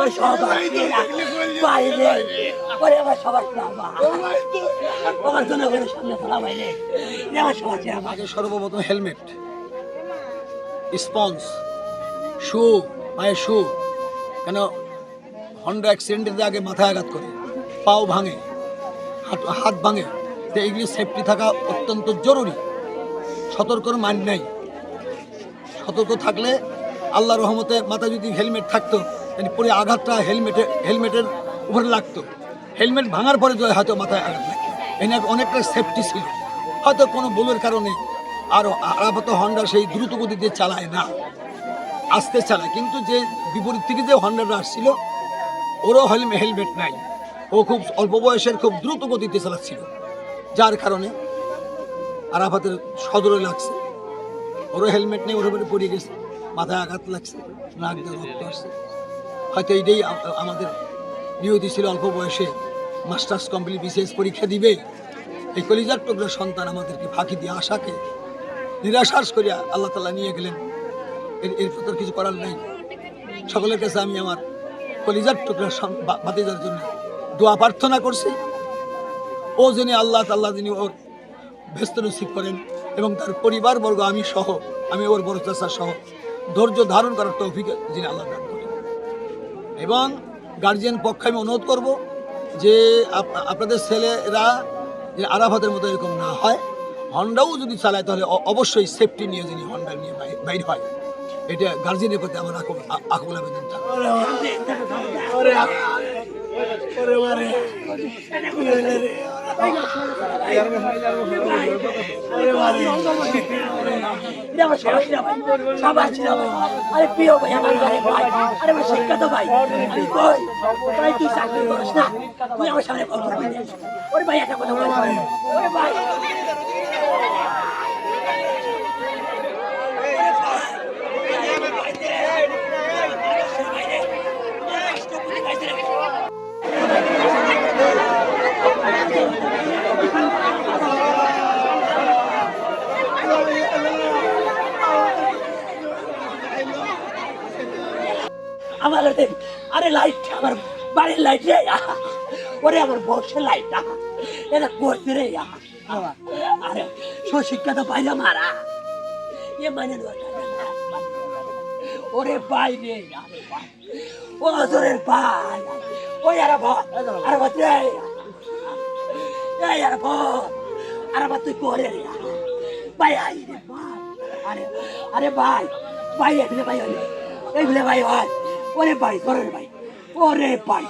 ওরে সবাই বাইরে ওরে আমার সবার বাবা আমার জনগণের সামনে ফেলা বাইরে আমার সবার চেহারা আগে সর্বপ্রথম হেলমেট স্পঞ্জ শু পায়ে শু কেন হন্ডা অ্যাক্সিডেন্টের আগে মাথায় আঘাত করে পাও ভাঙে হাত হাত ভাঙে তো এগুলি সেফটি থাকা অত্যন্ত জরুরি। সতর্কর মান নেই। সতর্ক থাকলে আল্লাহ রহমতে মাথায় যদি হেলমেট থাকতো পরে আঘাতটা হেলমেটে, হেলমেটের উপরে লাগতো। হেলমেট ভাঙার পরে হয়তো মাথায় আঘাত লাগতো। এনে অনেকটা সেফটি ছিল। হয়তো কোনো ভুলের কারণে আর আরাপত হন্ডা সেই দ্রুত গতিতে চালায় না। আস্তে চালায়। কিন্তু যে বিপরীত থেকে যে হন্ডাটা আসছিল, ওরও হেলমে, হেলমেট নাই। ও খুব অল্প বয়সের খুব দ্রুত গতিতে চালাচ্ছিল। যার কারণে আরাফাতের সদরে লাগছে। ওরও হেলমেট নেই ওর উপরে পড়ে গেছে। মাথায় আঘাত লাগছে, নাক দিয়ে রক্ত আসছে। হয়তো এইটাই আমাদের নিয়তি ছিল অল্প বয়সে মাস্টার্স কমপ্লিট বিসিএস পরীক্ষা দিবে। এই কলিজার টুকরো সন্তান আমাদেরকে ফাঁকি দিয়ে আশাকে নিরাশ্বাস করিয়া আল্লাহ তালা নিয়ে গেলেন। এর এর ভিতর কিছু করার নেই। সকলের কাছে আমি আমার কলিজার টুকরো বাতিজার জন্য দোয়া প্রার্থনা করছি। ও যিনি আল্লাহ তাল্লাহ যিনি ওর ব্যস্ত নসিব করেন এবং তার পরিবারবর্গ আমি সহ, আমি ওর বড় চাষা সহ ধৈর্য ধারণ করার তৌফিক যিনি আল্লাহ দান করেন। এবং গার্জিয়ান পক্ষে আমি অনুরোধ করব যে আপনাদের ছেলেরা যে আরাফাতের মতো এরকম না হয় হন্ডাও যদি চালায় তাহলে অবশ্যই সেফটি নিয়ে যিনি হন্ডা নিয়ে বাই- বাইর হয় এটা গার্জিয়ানের প্রতি আমার আকুল আ- আকুল আবেদন থাকে ওরে ওরে ওরে আরে প্রিয় ভাই, আমার আরে ভাই। আরে আমার শিক্ষিত ভাই। আমি কই? ভাই তুই চাকরি করিস না? তুই আমার ওরে ভাই, একটা কথা বলে। ওরে ভাই। আমার আরে লাইট আমার বাড়ির লাইট রে। ওরে আমার বসে লাইট। এটা করছে রে। আরে সুশিক্ষা তো পাইলাম মারা এ মানে ওরে ভাই রে ভাই। ও জোরের ভাই ওই আরে ভাই আরে ভাই রে এই আরে ভাই আরে ভাই, তুই করে রে। ভাই, আই রে, ভাই। আরে আরে ভাই ভাই এগুলো ভাই এগুলো ভাই হয়। ওরে ভাই ওরে ভাই ওরে ভাই।